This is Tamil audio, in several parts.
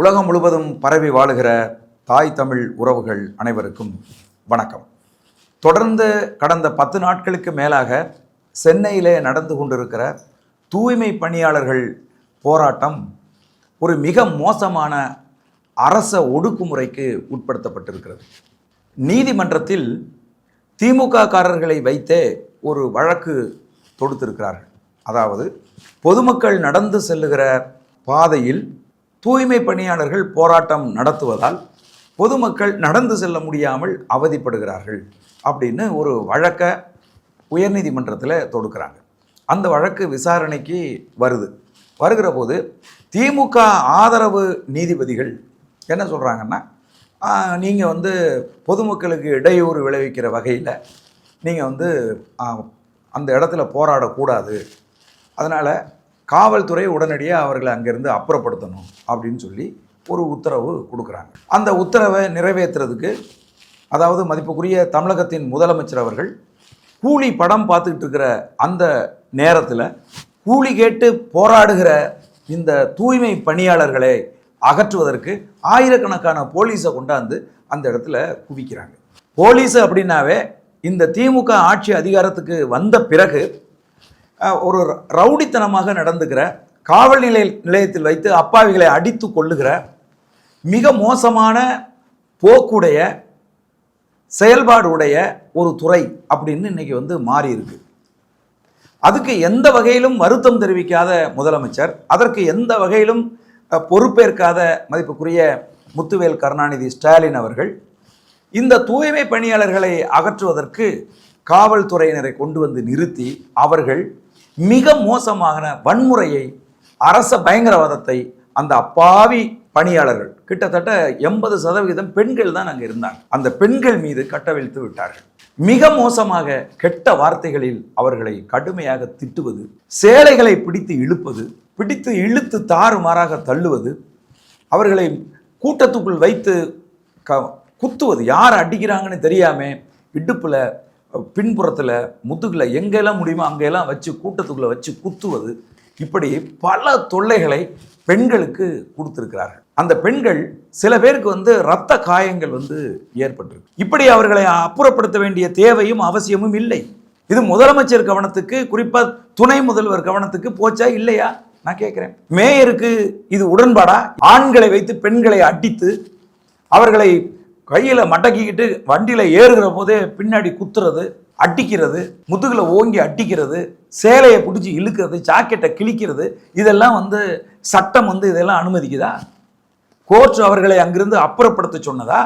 உலகம் முழுவதும் பரவி வாழுகிற தாய் தமிழ் உறவுகள் அனைவருக்கும் வணக்கம். தொடர்ந்து கடந்த பத்து நாட்களுக்கு மேலாக சென்னையிலே நடந்து கொண்டிருக்கிற தூய்மை பணியாளர்கள் போராட்டம் ஒரு மிக மோசமான அரச ஒடுக்குமுறைக்கு உட்படுத்தப்பட்டிருக்கிறது. நீதிமன்றத்தில் திமுக காரர்களை வைத்தே ஒரு வழக்கு தொடுத்திருக்கிறார்கள். அதாவது பொதுமக்கள் நடந்து செல்லுகிற பாதையில் தூய்மை பணியாளர்கள் போராட்டம் நடத்துவதால் பொதுமக்கள் நடந்து செல்ல முடியாமல் அவதிப்படுகிறார்கள் அப்படின்னு ஒரு வழக்கை உயர்நீதிமன்றத்தில் தொடுக்கிறாங்க. அந்த வழக்கு விசாரணைக்கு வருது. வருகிற போது திமுக ஆதரவு நீதிபதிகள் என்ன சொல்கிறாங்கன்னா நீங்கள் வந்து பொதுமக்களுக்கு இடையூறு விளைவிக்கிற வகையில் நீங்கள் வந்து அந்த இடத்துல போராடக்கூடாது. அதனால் காவல்துறை உடனடியாக அவர்களை அங்கேருந்து அப்புறப்படுத்தணும் அப்படின்னு சொல்லி ஒரு உத்தரவு கொடுக்குறாங்க. அந்த உத்தரவை நிறைவேற்றுறதுக்கு அதாவது மதிப்புக்குரிய தமிழகத்தின் முதலமைச்சர் அவர்கள் கூலி படம் பார்த்துக்கிட்டு இருக்கிற அந்த நேரத்தில் கூலி கேட்டு போராடுகிற இந்த தூய்மை பணியாளர்களை அகற்றுவதற்கு ஆயிரக்கணக்கான போலீஸை கொண்டாந்து அந்த இடத்துல குவிக்கிறாங்க. போலீஸ் அப்படின்னாவே இந்த திமுக ஆட்சி அதிகாரத்துக்கு வந்த பிறகு ஒரு ரவுடித்தனமாக நடந்துக்கிற காவல் நிலைய நிலையத்தில் வைத்து அப்பாவிகளை அடித்து கொள்ளுகிற மிக மோசமான போக்குடைய செயல்பாடு உடைய ஒரு துறை அப்படின்னு இன்னைக்கு வந்து மாறி இருக்கு அதுக்கு எந்த வகையிலும் வருத்தம் தெரிவிக்காத முதலமைச்சர் அதற்கு எந்த வகையிலும் பொறுப்பேற்காத மதிப்புக்குரிய முத்துவேல் கருணாநிதி ஸ்டாலின் அவர்கள் இந்த தூய்மை பணியாளர்களை அகற்றுவதற்கு காவல்துறையினரை கொண்டு வந்து நிறுத்தி அவர்கள் மிக மோசமான வன்முறையை அரச பயங்கரவாதத்தை அந்த அப்பாவி பணியாளர்கள் கிட்டத்தட்ட எண்பது சதவீதம் பெண்கள் தான் அங்கே இருந்தாங்க. அந்த பெண்கள் மீது கட்டவிழ்த்து விட்டார்கள். மிக மோசமாக கெட்ட வார்த்தைகளில் அவர்களை கடுமையாக திட்டுவது சேலைகளை பிடித்து இழுப்பது பிடித்து இழுத்து தாறுமாறாக தள்ளுவது அவர்களை கூட்டத்துக்குள் வைத்து க குத்துவது யார் அடிக்கிறாங்கன்னு தெரியாமல் இடுப்பில் பின்புறத்தில் முதுகில் எங்கெல்லாம் முடியுமோ அங்கெல்லாம் வச்சு கூட்டத்துக்குள்ளே வச்சு குத்துவது இப்படி பல தொல்லைகளை பெண்களுக்கு கொடுத்துருக்கிறார்கள். அந்த பெண்கள் சில பேருக்கு வந்து இரத்த காயங்கள் வந்து ஏற்பட்டிருக்கு. இப்படி அவர்களை அப்புறப்படுத்த வேண்டிய தேவையும் அவசியமும் இல்லை. இது முதலமைச்சர் கவனத்துக்கு குறிப்பாக துணை முதல்வர் கவனத்துக்கு போச்சா இல்லையா? நான் கேட்குறேன். மேயருக்கு இது உடன்பாடா? ஆண்களை வைத்து பெண்களை அடித்து அவர்களை கையில் மடக்கிக்கிட்டு வண்டியில் ஏறுகிற போதே பின்னாடி குத்துறது அட்டிக்கிறது முதுகில் ஓங்கி அட்டிக்கிறது சேலையை பிடிச்சி இழுக்கிறது ஜாக்கெட்டை கிழிக்கிறது இதெல்லாம் வந்து சட்டம் வந்து இதெல்லாம் அனுமதிக்குதா? கோர்ட் அவர்களை அங்கிருந்து அப்புறப்படுத்த சொன்னதா?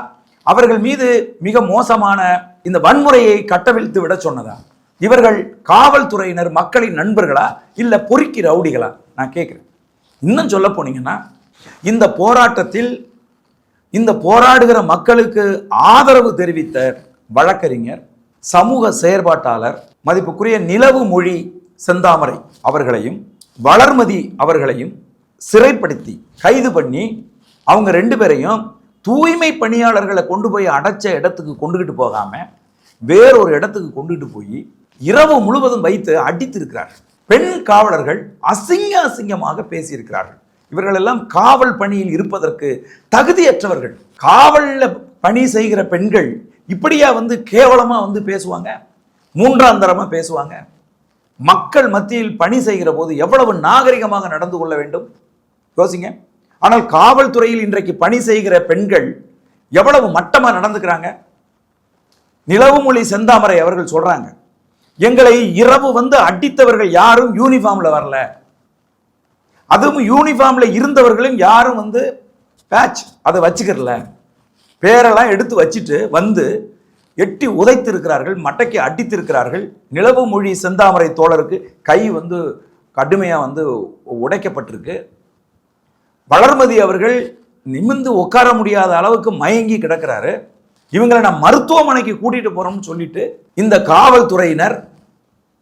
அவர்கள் மீது மிக மோசமான இந்த வன்முறையை கட்டவிழ்த்து விட சொன்னதா? இவர்கள் காவல்துறையினர் மக்களின் நண்பர்களா? இல்லை பொறுக்கி ரவுடிகளா? நான் கேட்குறேன். இன்னும் சொல்ல போனீங்கன்னா இந்த போராட்டத்தில் இந்த போராடுகிற மக்களுக்கு ஆதரவு தெரிவித்த வழக்கறிஞர் சமூக செயற்பாட்டாளர் மதிப்புக்குரிய நிலவு மொழி செந்தாமரை அவர்களையும் வளர்மதி அவர்களையும் சிறைப்படுத்தி கைது பண்ணி அவங்க ரெண்டு பேரையும் தூய்மை பணியாளர்களை கொண்டு போய் அடைச்ச இடத்துக்கு கொண்டுகிட்டு போகாம வேறொரு இடத்துக்கு கொண்டுகிட்டு போய் இரவு முழுவதும் வைத்து அடித்திருக்கிறார்கள். பெண் காவலர்கள் அசிங்க அசிங்கமாக பேசியிருக்கிறார்கள். இவர்களெல்லாம் காவல் பணியில் இருப்பதற்கு தகுதியற்றவர்கள். காவலில் பணி செய்கிற பெண்கள் இப்படியா வந்து கேவலமாக வந்து பேசுவாங்க? மூன்றாம் தரமாக பேசுவாங்க? மக்கள் மத்தியில் பணி செய்கிற போது எவ்வளவு நாகரிகமாக நடந்து கொள்ள வேண்டும்? யோசிங்க. ஆனால் காவல்துறையில் இன்றைக்கு பணி செய்கிற பெண்கள் எவ்வளவு மட்டமாக நடந்துக்கிறாங்க? நிலவுமொழி செந்தாமரை அவர்கள் சொல்றாங்க. எங்களை இரவு வந்து அடித்தவர்கள் யாரும் யூனிஃபார்ம்ல வரல. அதுவும் யூனிஃபார்ம்ல இருந்தவர்களும் யாரும் வந்து பேட்ச் அதை வச்சுக்கிறல. பேரெல்லாம் எடுத்து வச்சுட்டு வந்து எட்டி உதைத்து இருக்கிறார்கள் மட்டைக்கு அடித்து இருக்கிறார்கள் நிலவு மொழி செந்தாமரை தோழருக்கு கை வந்து கடுமையாக வந்து உடைக்கப்பட்டிருக்கு. வளர்மதி அவர்கள் நிமிர்ந்து உட்கார முடியாத அளவுக்கு மயங்கி கிடக்கிறாரு. இவங்களை நான் மருத்துவமனைக்கு கூட்டிகிட்டு போகிறோம்னு சொல்லிட்டு இந்த காவல்துறையினர்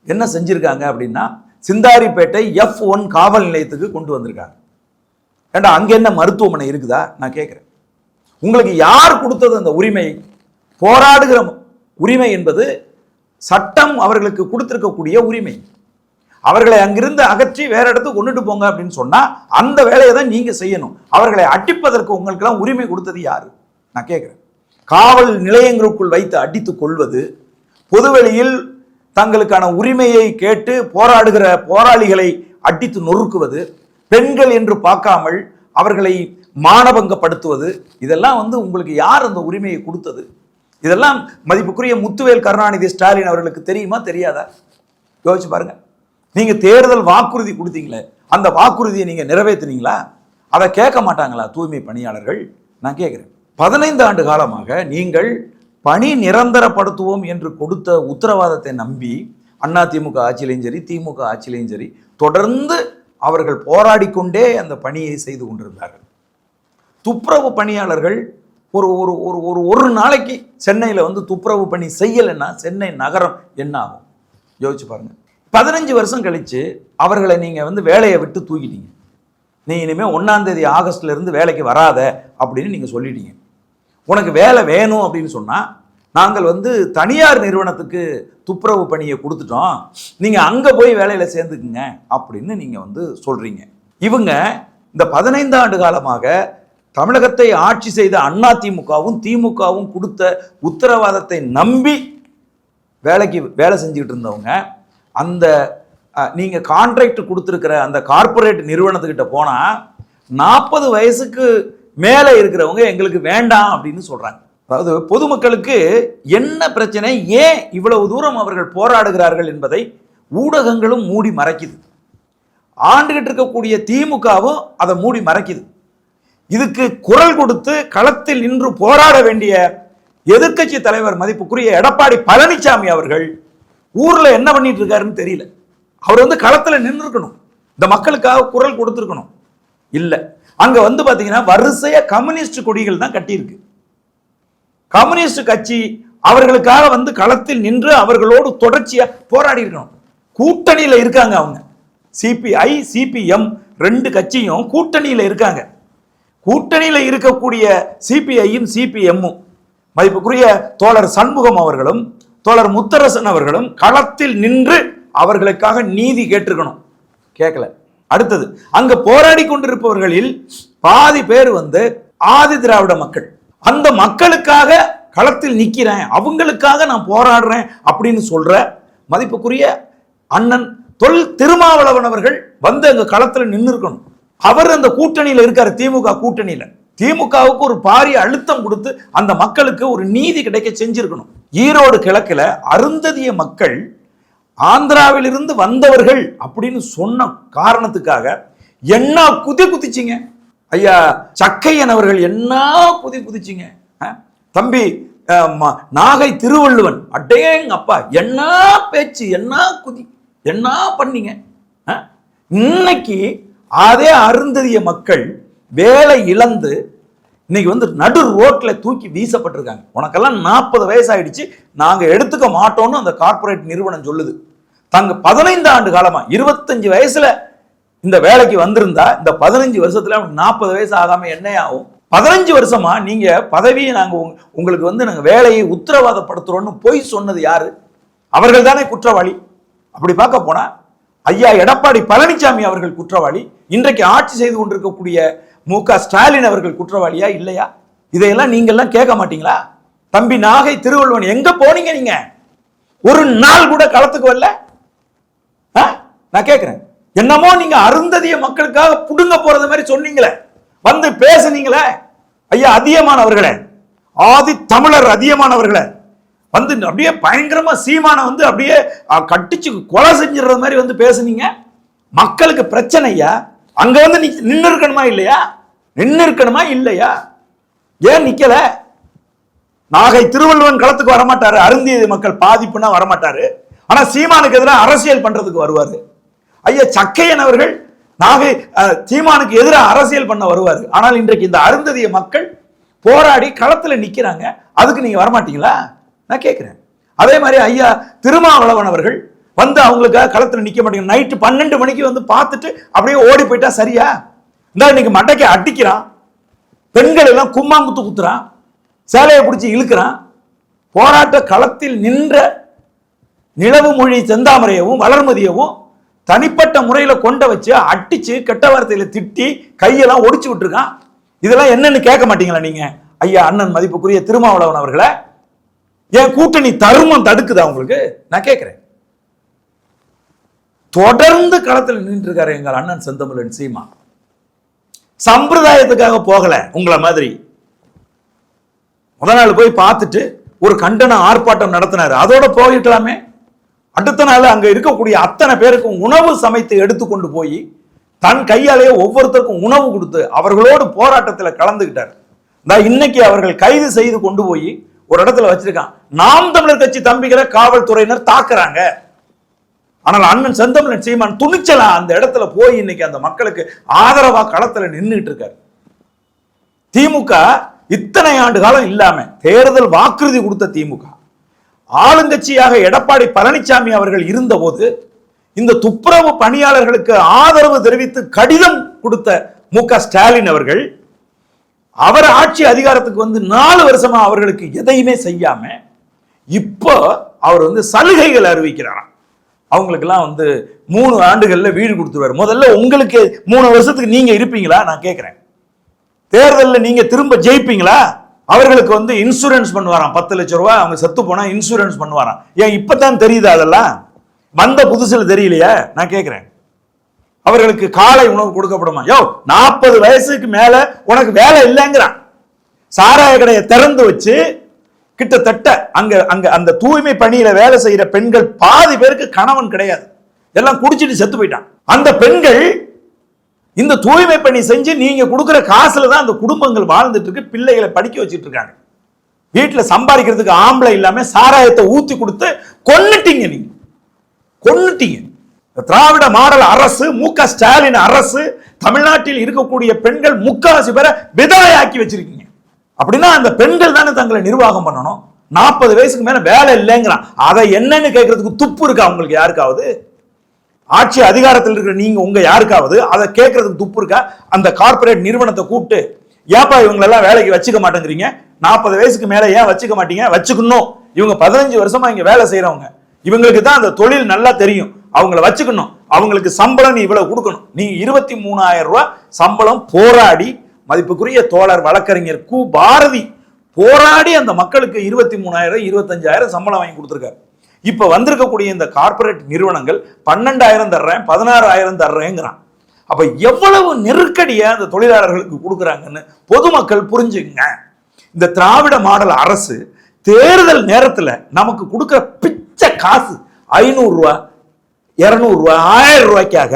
என்ன செஞ்சுருக்காங்க அப்படின்னா சிந்தாரிப்பேட்டை எஃப் ஒன் காவல் நிலையத்துக்கு கொண்டு வந்திருக்காங்க. ஏண்டா அங்கே என்ன மருத்துவமனை இருக்குதா? நான் கேட்குறேன் உங்களுக்கு யார் கொடுத்தது அந்த உரிமை? போராடுகிற உரிமை என்பது சட்டம் அவர்களுக்கு கொடுத்துருக்கக்கூடிய உரிமை. அவர்களை அங்கிருந்து அகற்றி வேற இடத்துக்கு கொண்டுட்டு போங்க அப்படின்னு சொன்னால் அந்த வேலையை தான் நீங்கள் செய்யணும். அவர்களை அடிப்பதற்கு உங்களுக்கெல்லாம் உரிமை கொடுத்தது யார்? நான் கேட்குறேன் காவல் நிலையங்களுக்குள் வைத்து அடித்து கொள்வது பொதுவெளியில் தங்களுக்கான உரிமையை கேட்டு போராடுகிற போராளிகளை அடித்து நொறுக்குவது பெண்கள் என்று பார்க்காமல் அவர்களை மானபங்கப்படுத்துவது இதெல்லாம் வந்து உங்களுக்கு யார் அந்த உரிமையை கொடுத்தது? இதெல்லாம் மதிப்புக்குரிய முத்துவேல் கருணாநிதி ஸ்டாலின் அவர்களுக்கு தெரியுமா தெரியாதா? யோசிச்சு பாருங்க. நீங்கள் தேர்தல் வாக்குறுதி கொடுத்தீங்களே அந்த வாக்குறுதியை நீங்கள் நிறைவேற்றினீங்களா அதை கேட்க மாட்டாங்களா தூய்மை பணியாளர்கள்? நான் கேட்குறேன். பதினைந்து ஆண்டு காலமாக நீங்கள் பணி நிரந்தரப்படுத்துவோம் என்று கொடுத்த உத்தரவாதத்தை நம்பி அண்ணா திமுக ஆட்சியிலையும் சரி திமுக ஆட்சியிலையும் சரி தொடர்ந்து அவர்கள் போராடி கொண்டே அந்த பணியை செய்து கொண்டிருந்தார்கள். துப்புரவு பணியாளர்கள் ஒரு ஒரு ஒரு ஒரு ஒரு நாளைக்கு சென்னையில் வந்து துப்புரவு பணி செய்யலைன்னா சென்னை நகரம் என்ன ஆகும்? யோசிச்சு பாருங்கள் பதினஞ்சு வருஷம் கழித்து அவர்களை நீங்கள் வந்து வேலையை விட்டு தூக்கிட்டீங்க. நீ இனிமேல் ஒன்றாந்தேதி ஆகஸ்ட்லேருந்து வேலைக்கு வராத அப்படின்னு நீங்கள் சொல்லிட்டீங்க. உனக்கு வேலை வேணும் அப்படின்னு சொன்னால் நாங்கள் வந்து தனியார் நிறுவனத்துக்கு துப்புரவு பணியை கொடுத்துட்டோம். நீங்கள் அங்கே போய் வேலையில் சேர்ந்துக்குங்க அப்படின்னு நீங்கள் வந்து சொல்கிறீங்க இவங்க இந்த பதினைந்து ஆண்டு காலமாக தமிழகத்தை ஆட்சி செய்த அண்ணா திமுகவும் திமுகவும் கொடுத்த உத்தரவாதத்தை நம்பி வேலைக்கு வேலை செஞ்சுக்கிட்டு இருந்தவங்க அந்த நீங்கள் கான்ட்ராக்ட் கொடுத்துருக்கிற அந்த கார்ப்பரேட் நிறுவனத்துக்கிட்ட போனால் நாற்பது வயசுக்கு மேலே இருக்கிறவங்க எங்களுக்கு வேண்டாம் அப்படின்னு சொல்கிறாங்க அதாவது பொதுமக்களுக்கு என்ன பிரச்சனை? ஏன் இவ்வளவு தூரம் அவர்கள் போராடுகிறார்கள் என்பதை ஊடகங்களும் மூடி மறைக்குது. ஆண்டுகிட்டு இருக்கக்கூடிய திமுகவும் அதை மூடி மறைக்குது. இதுக்கு குரல் கொடுத்து களத்தில் நின்று போராட வேண்டிய எதிர்க்கட்சி தலைவர் மதிப்புக்குரிய எடப்பாடி பழனிசாமி அவர்கள் ஊர்ல என்ன பண்ணிட்டு இருக்காருன்னு தெரியல. அவர் வந்து களத்தில் நின்று இருக்கணும் இந்த மக்களுக்காக குரல் கொடுத்துருக்கணும். இல்லை. அங்க வந்து பாத்தீங்கன்னா வரிசையா கம்யூனிஸ்ட் கொடிகள் தான் கட்டியிருக்கு. கம்யூனிஸ்ட் கட்சி அவர்களுக்காக வந்து களத்தில் நின்று அவர்களோடு தொடர்ச்சியா போராடி இருக்கணும். கூட்டணியில இருக்காங்க அவங்க. சிபிஐ சிபிஎம் ரெண்டு கட்சியும் கூட்டணியில இருக்காங்க. கூட்டணியில இருக்கக்கூடிய சிபிஐயும் சிபிஎம்மும் மதிப்புக்குரிய தோழர் சண்முகம் அவர்களும் தோழர் முத்தரசன் அவர்களும் களத்தில் நின்று அவர்களுக்காக நீதி கேட்டிருக்கணும். கேட்கல அடுத்தது அங்க போராடி கொண்டிருப்பவர்களில் பாதி பேர் வந்து ஆதி திராவிட மக்கள். அந்த மக்களுக்காக களத்தில் நிற்கிறேன் அவங்களுக்காக நான் போராடுறேன் அப்படின்னு சொல்ற மதிப்புக்குரிய அண்ணன் தொல் திருமாவளவன் அவர்கள் வந்து அங்க களத்துல நின்று இருக்கணும் அவர் அந்த கூட்டணியில இருக்காரு திமுக கூட்டணியில. திமுகவுக்கு ஒரு பாரிய அழுத்தம் கொடுத்து அந்த மக்களுக்கு ஒரு நீதி கிடைக்க செஞ்சிருக்கணும். ஈரோடு கிழக்குல அருந்ததிய மக்கள் ஆந்திராவிலிருந்து வந்தவர்கள் அப்படின்னு சொன்ன காரணத்துக்காக என்ன குதி குதிச்சிங்க? ஐயா சக்கையன் அவர்கள் என்ன குதி குதிச்சிங்க? தம்பி ம- நாகை திருவள்ளுவன் அடேங்க அப்பா என்ன பேச்சு என்ன குதி என்ன பண்ணீங்க? இன்னைக்கு அதே அருந்ததிய மக்கள் வேலை இழந்து இன்னைக்கு வந்து நடு ரோட்டில் தூக்கி வீசப்பட்டிருக்காங்க. உனக்கெல்லாம் நாற்பது வயசாயிடுச்சு. நாங்கள் எடுத்துக்க மாட்டோம்னு அந்த கார்ப்பரேட் நிறுவனம் சொல்லுது. தங்க பதினைந்து ஆண்டு காலமாக இருபத்தஞ்சு வயசில் இந்த வேலைக்கு வந்திருந்தா இந்த பதினஞ்சு வருஷத்துல நாற்பது வயசு ஆகாம என்ன ஆகும் பதினஞ்சு வருஷமா நீங்க பதவியை நாங்க உங்களுக்கு வந்து நாங்க வேலையை உத்தரவாதப்படுத்துறோம்னு போய் சொன்னது யாரு? அவர்கள் தானே குற்றவாளி. அப்படி பார்க்க போனா ஐயா எடப்பாடி பழனிசாமி அவர்கள் குற்றவாளி. இன்றைக்கு ஆட்சி செய்து கொண்டிருக்கக்கூடிய மு க. ஸ்டாலின் அவர்கள் குற்றவாளியா இல்லையா? இதையெல்லாம் நீங்கள்லாம் கேட்க மாட்டீங்களா? தம்பி நாகை திருவள்ளுவன் எங்க போனீங்க நீங்க? ஒரு நாள் கூட களத்துக்கு வரல? ஆ? நான் கேட்கிறேன். என்னமோ நீங்க அருந்ததிய மக்களுக்காக புடுங்க போறது மாதிரி சொன்னீங்களே. வந்து பேசுனீங்களே. ஐயா அதிகமானவர்களே ஆதி தமிழர் அதிகமானவர்களே வந்து அப்படியே பயங்கரமா சீமான வந்து அப்படியே கட்டிச்சு கொலை செஞ்சிடுறது மாதிரி வந்து பேசுனீங்க. மக்களுக்கு பிரச்சனையா அங்க வந்து நின்று இருக்கணுமா இல்லையா? நின்று இருக்கணுமா இல்லையா? ஏன் நிக்கல? நாகை திருவள்ளுவன் களத்துக்கு வரமாட்டாரு அருந்திய மக்கள் பாதிப்புனா வரமாட்டாரு. ஆனா சீமானுக்கு எதிராக அரசியல் பண்றதுக்கு வருவாரு. ஐயா சக்கையன் அவர்கள் நாகை அஹ், சீமானுக்கு எதிராக அரசியல் பண்ண வருவாரு. ஆனால் இன்றைக்கு இந்த அருந்ததிய மக்கள் போராடி களத்துல நிக்கிறாங்க. அதுக்கு நீங்க வரமாட்டீங்களா? நான் கேட்கிறேன் அதே மாதிரி ஐயா திருமாவளவன் அவர்கள் வந்து அவங்களுக்காக களத்தில் நிற்க மாட்டேங்க. நைட்டு பன்னெண்டு மணிக்கு வந்து பார்த்துட்டு அப்படியே ஓடி போயிட்டா சரியா? இந்த இன்னைக்கு மட்டைக்கு அடிக்கிறான். பெண்கள் எல்லாம் கும்மாங்குத்து குத்துறான். சேலையை பிடிச்சி இழுக்கிறான். போராட்ட களத்தில் நின்ற நிலவு மொழி செந்தாமரையவும் வளர்மதியவும் தனிப்பட்ட முறையில் கொண்ட வச்சு அடிச்சு கெட்ட வார்த்தையில் திட்டி கையெல்லாம் ஒடிச்சு விட்டுருக்கான். இதெல்லாம் என்னன்னு கேட்க மாட்டீங்களா நீங்க? ஐயா அண்ணன் மதிப்புக்குரிய திருமாவளவன் அவர்களை. என் கூட்டணி தருமம் தடுக்குதா உங்களுக்கு? நான் கேட்குறேன். தொடர்ந்து களத்தில் நின்றுருக்காரு எங்கள் அண்ணன் செந்தமிழன் சீமா. சம்பிரதாயத்துக்காக போகல உங்களை மாதிரி. முத நாள் போய் பார்த்துட்டு ஒரு கண்டன ஆர்ப்பாட்டம் நடத்தினார். அதோட போயிக்கலாமே அடுத்த நாள் அங்க இருக்கக்கூடிய அத்தனை பேருக்கும் உணவு சமைத்து எடுத்துக்கொண்டு போய் தன் கையாலேயே ஒவ்வொருத்தருக்கும் உணவு கொடுத்து அவர்களோடு போராட்டத்தில் கலந்துக்கிட்டார். இந்த இன்னைக்கு அவர்கள் கைது செய்து கொண்டு போய் ஒரு இடத்துல வச்சிருக்கான். நாம் தமிழர் கட்சி தம்பிகளை காவல்துறையினர் தாக்குறாங்க. ஆனால் அண்ணன் செந்தமிழன் சீமான் துணிச்சலா அந்த இடத்துல போய் இன்னைக்கு அந்த மக்களுக்கு ஆதரவா களத்துல நின்றுட்டு இருக்காரு. திமுக இத்தனை ஆண்டு காலம் இல்லாம தேர்தல் வாக்குறுதி கொடுத்த திமுக. ஆளுங்கட்சியாக எடப்பாடி பழனிசாமி அவர்கள் இருந்தபோது இந்த துப்புரவு பணியாளர்களுக்கு ஆதரவு தெரிவித்து கடிதம் கொடுத்த மு க ஸ்டாலின் அவர்கள் அவர் ஆட்சி அதிகாரத்துக்கு வந்து நாலு வருஷமா அவர்களுக்கு எதையுமே செய்யாம இப்போ அவர் வந்து சலுகைகள் அறிவிக்கிறாராம். அவங்களுக்கெல்லாம் வந்து மூணு ஆண்டுகளில் வீடு கொடுத்துருவார். முதல்ல உங்களுக்கு மூணு வருஷத்துக்கு நீங்கள் இருப்பீங்களா? நான் கேட்குறேன் தேர்தலில் நீங்கள் திரும்ப ஜெயிப்பீங்களா? அவர்களுக்கு வந்து இன்சூரன்ஸ் பண்ணுவாராம். பத்து லட்சம் ரூபா அவங்க செத்து போனால் இன்சூரன்ஸ் பண்ணுவாராம். ஏன் இப்பதான் தெரியுதா அதெல்லாம்? வந்த புதுசில் தெரியலையா? நான் கேட்குறேன் அவர்களுக்கு காலை உணவு கொடுக்கப்படுமா? யோ நாற்பது வயசுக்கு மேலே உனக்கு வேலை இல்லைங்கிறான். சாராய கடையை திறந்து வச்சு கிட்டத்தட்ட அங்க அங்க அந்த தூய்மை பணியில வேலை செய்யற பெண்கள் பாதி பேருக்கு கணவன் கிடையாது. எல்லாம் குடிச்சிட்டு செத்து போயிட்டான். அந்த பெண்கள் இந்த தூய்மை பணி செஞ்சு நீங்க கொடுக்குற காசுல தான் அந்த குடும்பங்கள் வாழ்ந்துட்டு இருக்கு பிள்ளைகளை படிக்க வச்சுட்டு இருக்காங்க. வீட்டில் சம்பாதிக்கிறதுக்கு ஆம்பளை இல்லாம சாராயத்தை ஊத்தி கொடுத்து கொன்னுட்டீங்க நீங்க. கொன்னுட்டீங்க. திராவிட மாடல் அரசு மு க ஸ்டாலின் அரசு தமிழ்நாட்டில் இருக்கக்கூடிய பெண்கள் முக்காசி பேரை விதவையாக்கி வச்சிருக்கீங்க. அப்படின்னா அந்த பெண்கள் தானே தங்களை நிர்வாகம் பண்ணணும்? நாற்பது வயசுக்கு மேல வேலை இல்லைங்கிறான். அதை என்னன்னு கேட்கறதுக்கு துப்பு இருக்கா உங்களுக்கு யாருக்காவது? ஆட்சி அதிகாரத்தில் இருக்கிற நீங்க உங்க யாருக்காவது அதை கேட்கறதுக்கு துப்பு இருக்கா? அந்த கார்ப்பரேட் நிறுவனத்தை கூப்பிட்டு ஏப்பா இவங்களெல்லாம் வேலைக்கு வச்சுக்க மாட்டேங்கிறீங்க. நாற்பது வயசுக்கு மேல ஏன் வச்சுக்க மாட்டீங்க? வச்சுக்கணும். இவங்க பதினஞ்சு வருஷமா இங்க வேலை செய்யறவங்க இவங்களுக்கு தான் அந்த தொழில் நல்லா தெரியும். அவங்கள வச்சுக்கணும். அவங்களுக்கு சம்பளம் நீ இவ்வளவு கொடுக்கணும். நீ இருபத்தி மூணாயிரம் ரூபாய் சம்பளம் போராடி மதிப்புக்குரிய தோழர் வழக்கறிஞர் கு. பாரதி போராடி அந்த மக்களுக்கு இருபத்தி மூணாயிரம் இருபத்தஞ்சாயிரம் சம்பளம் வாங்கி கொடுத்துருக்காரு. இப்போ வந்திருக்கக்கூடிய இந்த கார்ப்பரேட் நிறுவனங்கள் பன்னெண்டாயிரம் தர்றேன் பதினாறாயிரம் தர்றேங்கிறான். அப்போ எவ்வளவு நெருக்கடியை அந்த தொழிலாளர்களுக்கு கொடுக்குறாங்கன்னு பொதுமக்கள் புரிஞ்சுங்க இந்த திராவிட மாடல் அரசு தேர்தல் நேரத்தில் நமக்கு கொடுக்குற பிச்சை காசு ஐநூறுரூவா இரநூறுவா ஆயிரம் ரூபாய்க்காக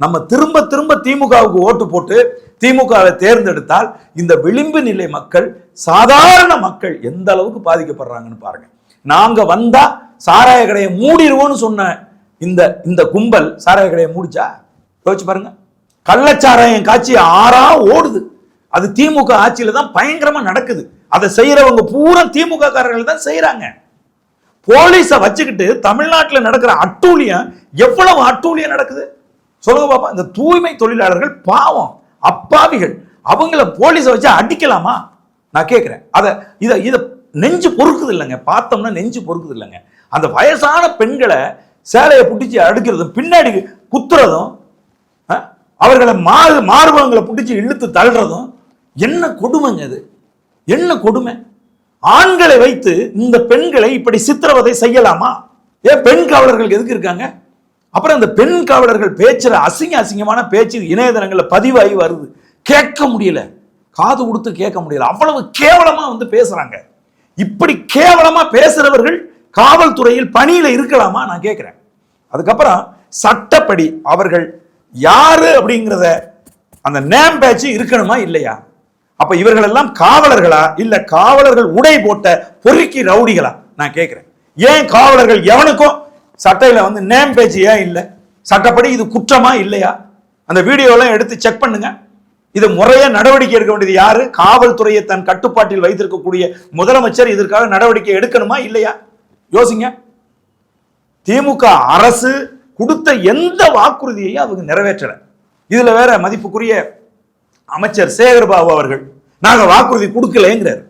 நம்ம திரும்ப திரும்ப திமுகவுக்கு ஓட்டு போட்டு திமுகவை தேர்ந்தெடுத்தால் இந்த விளிம்பு நிலை மக்கள் சாதாரண மக்கள் எந்த அளவுக்கு பாதிக்கப்படுறாங்கன்னு பாருங்க. நாங்க வந்தா சாராய கடையை மூடிடுவோம்னு சொன்ன இந்த இந்த கும்பல் சாராய கடையை மூடிச்சா? யோசிச்சு பாருங்க. கள்ளச்சாராயம் காட்சி ஆறா ஓடுது. அது திமுக ஆட்சியில தான் பயங்கரமா நடக்குது. அதை செய்யறவங்க பூரா திமுக காரர்கள் தான் செய்யறாங்க. போலீஸை வச்சுக்கிட்டு தமிழ்நாட்டில் நடக்கிற அட்டூழியம் எவ்வளவு அட்டூழியம் நடக்குது? சொல்லுங்க பாப்பா இந்த தூய்மை தொழிலாளர்கள் பாவம். அப்பாவிகள். அவங்கள போலீஸை வச்சு அடிக்கலாமா? நான் கேட்குறேன் அதை இதை இதை நெஞ்சு பொறுக்குது இல்லைங்க. பார்த்தோம்னா நெஞ்சு பொறுக்குது இல்லைங்க. அந்த வயசான பெண்களை சேலையை பிடிச்சி அடுக்கிறதும் பின்னாடி குத்துறதும் அவர்களை மாறு மார்பகங்களை பிடிச்சி இழுத்து தள்ளுறதும் என்ன கொடுமைங்க அது என்ன கொடுமை? ஆண்களை வைத்து இந்த பெண்களை இப்படி சித்திரவதை செய்யலாமா? ஏன் பெண் காவலர்கள் எதுக்கு இருக்காங்க? அப்புறம் அந்த பெண் காவலர்கள் பேச்சுற அசிங்க அசிங்கமான பேச்சு இணையதளங்களில் பதிவாகி வருது. கேட்க முடியல. காது கொடுத்து கேட்க முடியல. அவ்வளவு கேவலமா வந்து பேசுறாங்க. இப்படி கேவலமா பேசுறவர்கள் காவல்துறையில் பணியில இருக்கலாமா நான் கேட்கிறேன். அதுக்கப்புறம் சட்டப்படி அவர்கள் யாரு அப்படிங்கிறத அந்த நேம் பேட்ச் இருக்கணுமா இல்லையா? அப்ப இவர்கள் எல்லாம் காவலர்களா? இல்ல காவலர்கள் உடை போட்ட பொறுக்கி ரவுடிகளா? நான் கேட்கிறேன். ஏன் காவலர்கள் எவனுக்கும் சட்டையில் வந்து நேம் பேஜ் ஏன் இல்லை? சட்டப்படி இது குற்றமா இல்லையா? அந்த வீடியோலாம் எடுத்து செக் பண்ணுங்க. இது முறையாக நடவடிக்கை எடுக்க வேண்டியது யாரு? காவல்துறையை தன் கட்டுப்பாட்டில் வைத்திருக்கக்கூடிய முதலமைச்சர் இதற்காக நடவடிக்கை எடுக்கணுமா இல்லையா? யோசிங்க. திமுக அரசு கொடுத்த எந்த வாக்குறுதியையும் அவங்க நிறைவேற்றல. இதுல வேற மதிப்புக்குரிய அமைச்சர் சேகர்பாபு அவர்கள் நாங்கள் வாக்குறுதி கொடுக்கலங்கிறார்.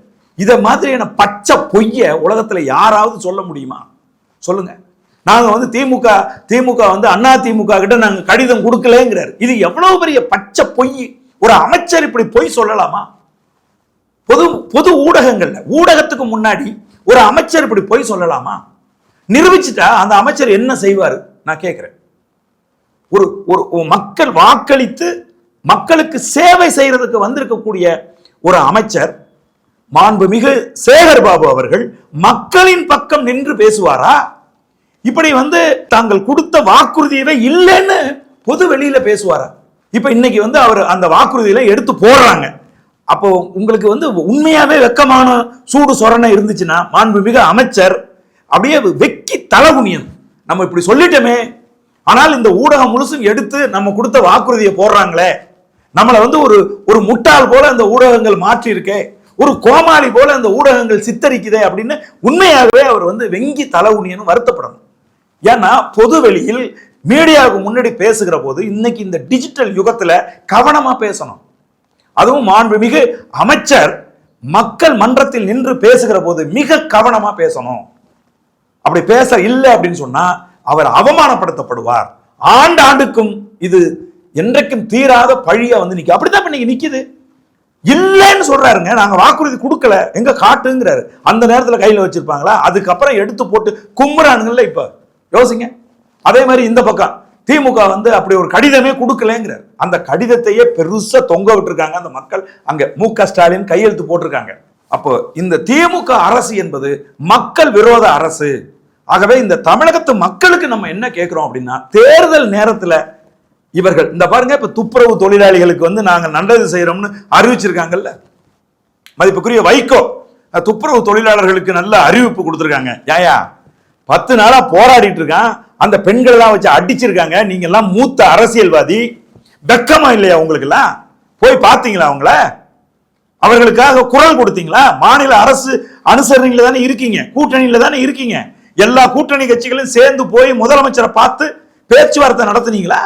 இதை மாதிரியான பச்சை பொய்ய உலகத்தில் யாராவது சொல்ல முடியுமா? சொல்லுங்கள் நாங்கள் வந்து திமுக திமுக வந்து அண்ணா திமுக கிட்ட நாங்கள் கடிதம் கொடுக்கலங்கிறார். இது எவ்வளவு பெரிய பச்சை பொய்? ஒரு அமைச்சர் இப்படி பொய் சொல்லலாமா? பொது பொது ஊடகங்கள்ல ஊடகத்துக்கு முன்னாடி ஒரு அமைச்சர் இப்படி பொய் சொல்லலாமா? நிரூபிச்சுட்டா அந்த அமைச்சர் என்ன செய்வார்? நான் கேட்குறேன் ஒரு ஒரு ஒரு மக்கள் வாக்களித்து மக்களுக்கு சேவை செய்யறதுக்கு வந்திருக்கக்கூடிய ஒரு அமைச்சர் மாண்புமிகு சேகர் பாபு அவர்கள் மக்களின் பக்கம் நின்று பேசுவாரா? இப்படி வந்து தாங்கள் கொடுத்த வாக்குறுதியவே இல்லைன்னு பொது வெளியில பேசுவாரா? இப்ப இன்னைக்கு வந்து அவர் அந்த வாக்குறுதியில எடுத்து போடுறாங்க. அப்போ உங்களுக்கு வந்து உண்மையாவே வெக்கமான சூடு சொரணை இருந்துச்சுன்னா மாண்புமிகு அமைச்சர் அப்படியே வெக்கி தலகுனியன் நம்ம இப்படி சொல்லிட்டோமே. ஆனால் இந்த ஊடகம் முழுசும் எடுத்து நம்ம கொடுத்த வாக்குறுதியை போடுறாங்களே. நம்மளை வந்து ஒரு ஒரு முட்டாள் போல அந்த ஊடகங்கள் மாற்றி இருக்கே ஒரு கோமாளி போல அந்த ஊடகங்கள் சித்தரிக்குதே அப்படின்னு உண்மையாகவே அவர் வந்து வெங்கி தலகுனியன்னு வருத்தப்படணும். ஏன்னா பொது வெளியில் மீடியாவுக்கு முன்னாடி பேசுகிற போது இன்னைக்கு இந்த டிஜிட்டல் யுகத்தில் கவனமாக பேசணும். அதுவும் மாண்புமிகு அமைச்சர் மக்கள் மன்றத்தில் நின்று பேசுகிற போது மிக கவனமாக பேசணும். அப்படி பேச இல்லை அப்படின்னு சொன்னால் அவர் அவமானப்படுத்தப்படுவார். ஆண்டு ஆண்டுக்கும் இது என்றைக்கும் தீராத பழியா வந்து நிற்கும் அப்படிதான் இன்னைக்கு நிற்கிது இல்லைன்னு சொல்றாருங்க. நாங்க வாக்குறுதி கொடுக்கல. எங்க காட்டுங்கிறாரு. அந்த நேரத்துல கையில வச்சிருப்பாங்களா? அதுக்கப்புறம் எடுத்து போட்டு கும்புறானுங்கல்ல இப்ப. யோசிங்க. அதே மாதிரி இந்த பக்கம் திமுக வந்து அப்படி ஒரு கடிதமே கொடுக்கலங்கிறார். அந்த கடிதத்தையே பெருசா தொங்க விட்டுருக்காங்க அந்த மக்கள். அங்க மு க ஸ்டாலின் கையெழுத்து போட்டிருக்காங்க. அப்போ இந்த திமுக அரசு என்பது மக்கள் விரோத அரசு. ஆகவே இந்த தமிழகத்து மக்களுக்கு நம்ம என்ன கேட்கிறோம் அப்படின்னா தேர்தல் நேரத்துல இவர்கள் இந்த பாருங்க இப்ப துப்புரவு தொழிலாளிகளுக்கு வந்து நாங்க நல்லது செய்யறோம்னு அறிவிச்சிருக்காங்கல்ல? மதிப்புக்குரிய வைகோ துப்புரவு தொழிலாளர்களுக்கு நல்ல அறிவிப்பு கொடுத்துருக்காங்க. ஏயா பத்து நாளா போராடிட்டு இருக்கான். அந்த பெண்கள் எல்லாம் வச்சு அடிச்சிருக்காங்க. நீங்க எல்லாம் மூத்த அரசியல்வாதி. வெக்கமா இல்லையா உங்களுக்கு எல்லாம் போய் பார்த்தீங்களா அவங்கள? அவர்களுக்காக குரல் கொடுத்தீங்களா? மாநில அரசு அனுசரணையில தானே இருக்கீங்க. கூட்டணியில தானே இருக்கீங்க. எல்லா கூட்டணி கட்சிகளும் சேர்ந்து போய் முதலமைச்சரை பார்த்து பேச்சுவார்த்தை நடத்துனீங்களா?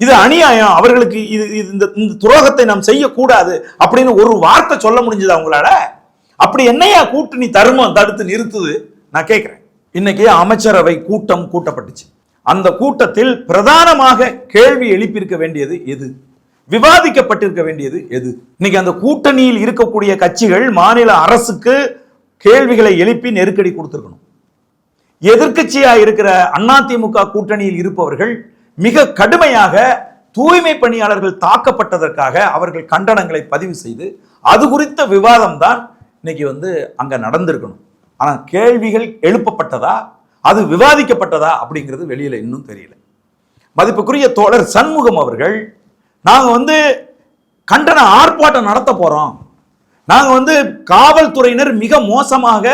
இது அநியாயம். அவர்களுக்கு இது இது இந்த இந்த துரோகத்தை நாம் செய்யக்கூடாது அப்படின்னு ஒரு வார்த்தை சொல்ல முடிஞ்சதா உங்களால? அப்படி என்னையா கூட்டணி தருமம் தடுத்து நிறுத்துது? நான் கேட்கிறேன் இன்னைக்கு அமைச்சரவை கூட்டம் கூட்டப்பட்டுச்சு. அந்த கூட்டத்தில் பிரதானமாக கேள்வி எழுப்பியிருக்க வேண்டியது எது? விவாதிக்கப்பட்டிருக்க வேண்டியது எது? இன்னைக்கு அந்த கூட்டணியில் இருக்கக்கூடிய கட்சிகள் மாநில அரசுக்கு கேள்விகளை எழுப்பி நெருக்கடி கொடுத்துருக்கணும். எதிர்க்கட்சியா இருக்கிற அதிமுக கூட்டணியில் இருப்பவர்கள் மிக கடுமையாக தூய்மை பணியாளர்கள் தாக்கப்பட்டதற்காக அவர்கள் கண்டனங்களை பதிவு செய்து அது குறித்த விவாதம் தான் இன்னைக்கு வந்து அங்க நடந்திருக்கணும். ஆனால் கேள்விகள் எழுப்பப்பட்டதா? அது விவாதிக்கப்பட்டதா? அப்படிங்கிறது வெளியில் இன்னும் தெரியல. மதிப்புக்குரிய தோழர் சண்முகம் அவர்கள் நாங்கள் வந்து கண்டன ஆர்ப்பாட்டம் நடத்த போகிறோம் நாங்கள் வந்து காவல்துறையினர் மிக மோசமாக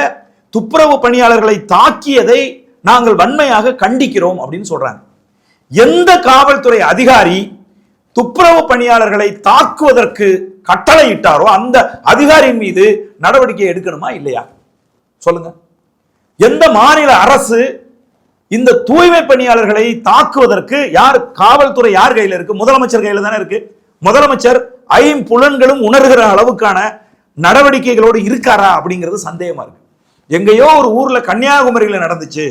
துப்புரவு பணியாளர்களை தாக்கியதை நாங்கள் வன்மையாக கண்டிக்கிறோம் அப்படின்னு சொல்கிறாங்க எந்த காவல்துறை அதிகாரி துப்புரவு பணியாளர்களை தாக்குவதற்கு கட்டளையிட்டாரோ அந்த அதிகாரியின் மீது நடவடிக்கை எடுக்கணுமா இல்லையா? சொல்லுங்க. எந்த மாநில அரசு இந்த தூய்மை பணியாளர்களை தாக்குவதற்கு யார் காவல்துறை யார் கையில் இருக்கு? முதலமைச்சர் கையில் தானே இருக்கு. முதலமைச்சர் ஐம்புலன்களும் உணர்கிற அளவுக்கான நடவடிக்கைகளோடு இருக்காரா அப்படிங்கிறது சந்தேகமா இருக்கு. எங்கேயோ ஒரு ஊர்ல கன்னியாகுமரியில நடந்துச்சு.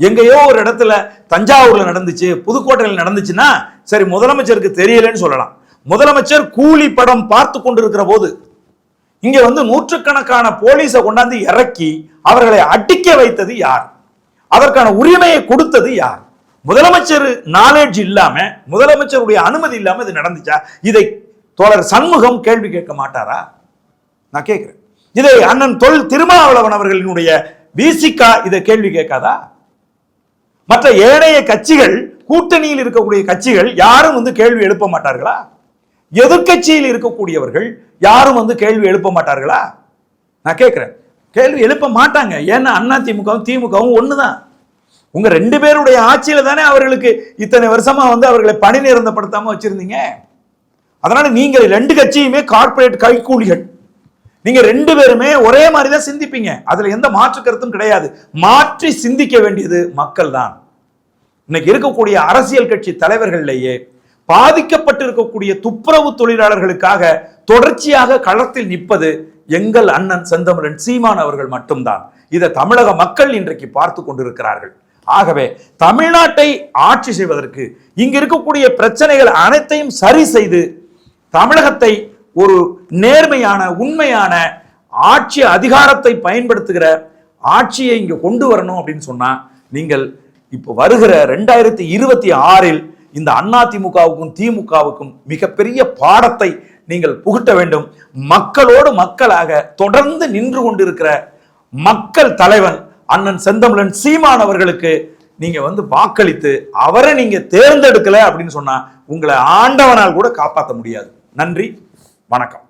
எங்கேயோ ஒரு இடத்துல தஞ்சாவூர்ல நடந்துச்சு. புதுக்கோட்டையில் நடந்துச்சுன்னா சரி முதலமைச்சருக்கு தெரியலன்னு சொல்லலாம். முதலமைச்சர் கூலி படம் பார்த்து கொண்டிருக்கிற போது இங்க வந்து நூற்றுக்கணக்கான போலீஸை கொண்டாந்து இறக்கி அவர்களை அடிக்க வைத்தது யார்? அதற்கான உரிமையை கொடுத்தது யார்? முதலமைச்சர் நாலேஜ் இல்லாம முதலமைச்சருடைய அனுமதி இல்லாம இது நடந்துச்சா? இதை தோழர் சண்முகம் கேள்வி கேட்க மாட்டாரா? நான் கேட்கிறேன். இதை அண்ணன் தொல் திருமாவளவன் அவர்களினுடைய விசிகா இதை கேள்வி கேட்காதா? மற்ற ஏனைய கட்சிகள் கூட்டணியில் இருக்கக்கூடிய கட்சிகள் யாரும் வந்து கேள்வி எழுப்ப மாட்டார்களா? எதிர்க்கட்சியில் இருக்கக்கூடியவர்கள் யாரும் வந்து கேள்வி எழுப்ப மாட்டார்களா? நான் கேட்குறேன். கேள்வி எழுப்ப மாட்டாங்க. ஏன்னா அண்ணா திமுகவும் திமுகவும் ஒன்று தான் உங்கள் ரெண்டு பேருடைய ஆட்சியில் தானே அவர்களுக்கு இத்தனை வருஷமாக வந்து அவர்களை பணி நிரந்தப்படுத்தாமல் வச்சுருந்தீங்க? அதனால் நீங்கள் ரெண்டு கட்சியுமே கார்ப்பரேட் கைக்கூலிகள் நீங்கள் ரெண்டு பேருமே ஒரே மாதிரி தான் சிந்திப்பீங்க. அதில் எந்த மாற்று கருத்தும் கிடையாது. மாற்றி சிந்திக்க வேண்டியது மக்கள் தான் இன்னைக்கு இருக்கக்கூடிய அரசியல் கட்சி தலைவர்கள்லேயே பாதிக்கப்பட்டிருக்கக்கூடிய துப்புரவு தொழிலாளர்களுக்காக தொடர்ச்சியாக களத்தில் நிற்பது எங்கள் அண்ணன் செந்தமிழன் சீமான் அவர்கள் மட்டும்தான். இதை தமிழக மக்கள் இன்றைக்கு பார்த்து கொண்டிருக்கிறார்கள். ஆகவே தமிழ்நாட்டை ஆட்சி செய்வதற்கு இங்க இருக்கக்கூடிய பிரச்சனைகள் அனைத்தையும் சரி செய்து தமிழகத்தை ஒரு நேர்மையான உண்மையான ஆட்சி அதிகாரத்தை பயன்படுத்துகிற ஆட்சியை இங்கே கொண்டு வரணும் அப்படின்னு சொன்னா நீங்கள் இப்போ வருகிற ரெண்டாயிரத்தி இருபத்தி ஆறில் இந்த அதிமுகவுக்கும் திமுகவுக்கும் மிகப்பெரிய பாடத்தை நீங்கள் புகட்ட வேண்டும். மக்களோடு மக்களாக தொடர்ந்து நின்று கொண்டிருக்கிற மக்கள் தலைவன் அண்ணன் செந்தமிழன் சீமான் அவர்களுக்கு நீங்க வந்து வாக்களித்து அவரை நீங்க தேர்ந்தெடுக்கல அப்படின்னு சொன்னா உங்களை ஆண்டவனால் கூட காப்பாற்ற முடியாது. நன்றி வணக்கம்.